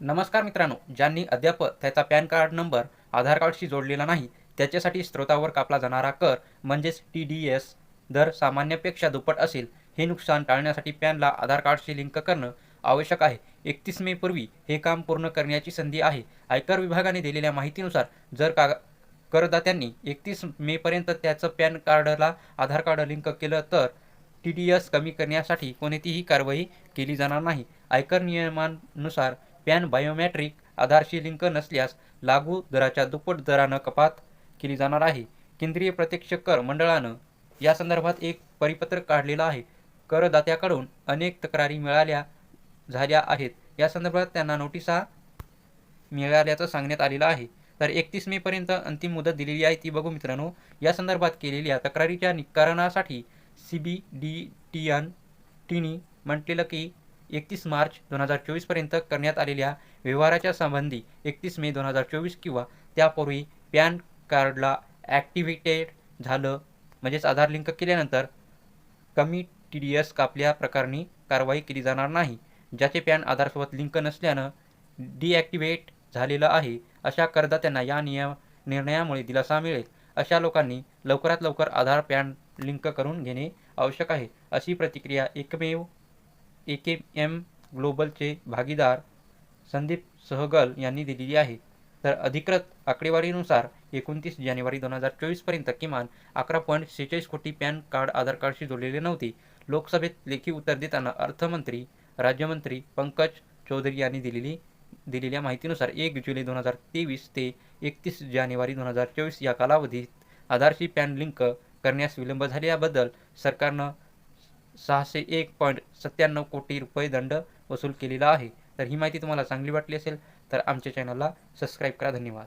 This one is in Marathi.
नमस्कार मित्रांनो ज्यांनी अद्याप त्याचा पॅन कार्ड नंबर आधार कार्डशी जोडलेला नाही त्याच्यासाठी स्त्रोतावर कापला जाणारा कर म्हणजेच टी डी एस दर सामान्यपेक्षा दुप्पट असेल हे नुकसान टाळण्यासाठी पॅनला आधार कार्डशी लिंक करणं आवश्यक आहे. एकतीस मे पूर्वी हे काम पूर्ण करण्याची संधी आहे. आयकर विभागाने दिलेल्या माहितीनुसार जर का करदात्यांनी एकतीस मेपर्यंत त्याचं पॅन कार्डला आधार कार्ड लिंक केलं तर टी डी एस कमी करण्यासाठी कोणतीही कारवाई केली जाणार नाही. आयकर नियमानुसार पॅन बायोमॅट्रिक आधारशी लिंक नसल्यास लागू दराच्या दुप्पट दरानं कपात केली जाणार आहे. केंद्रीय प्रत्यक्ष कर मंडळानं या संदर्भात एक परिपत्रक काढलेलं आहे. करदात्याकडून अनेक तक्रारी मिळाल्या झाल्या आहेत. या संदर्भात त्यांना नोटिसा मिळाल्याचं सांगण्यात आलेलं आहे. तर एकतीस मेपर्यंत अंतिम मुदत दिलेली आहे ती बघू मित्रांनो. या संदर्भात केलेल्या तक्रारीच्या निकारणासाठी C B D T N टीनी म्हटलेलं की एकतीस मार्च दोन हजार चोवीसपर्यंत करण्यात आलेल्या व्यवहाराच्या संबंधी एकतीस मे दोन हजार चोवीस किंवा त्यापूर्वी पॅन कार्डला ॲक्टिव्हेटेड झालं म्हणजेच आधार लिंक केल्यानंतर कमी टी डी एस कापल्या प्रकरणी कारवाई केली जाणार नाही ज्याचे पॅन आधारसोबत लिंक नसल्यानं डिॲक्टिव्हेट झालेलं आहे अशा करदात्यांना या नियम निर्णयामुळे दिलासा मिळेल. अशा लोकांनी लवकरात लवकर आधार पॅन लिंक करून घेणे आवश्यक आहे अशी प्रतिक्रिया एकमेव ए के एम ग्लोबलचे भागीदार संदीप सहगल यांनी दिलेली आहे. तर अधिकृत आकडेवारीनुसार एकोणतीस जानेवारी दोन हजार चोवीसपर्यंत किमान अकरा पॉईंट सेहेचाळीस कोटी पॅन कार्ड आधार कार्डशी जोडलेले नव्हते. लोकसभेत लेखी उत्तर देताना अर्थमंत्री राज्यमंत्री पंकज चौधरी यांनी दिलेली दिलेल्या माहितीनुसार एक जुलै दोन हजार तेवीस ते एकतीस जानेवारी दोन हजार चोवीस या कालावधीत आधारशी पॅन लिंक करण्यास विलंब झाल्याबद्दल सरकारनं सहाशे एक पॉईंट सत्त्याण्णव कोटी रुपये दंड वसूल केलेला आहे. तर ही माहिती तुम्हाला चांगली वाटली असेल तर आमच्या चॅनलला सबस्क्राईब करा. धन्यवाद.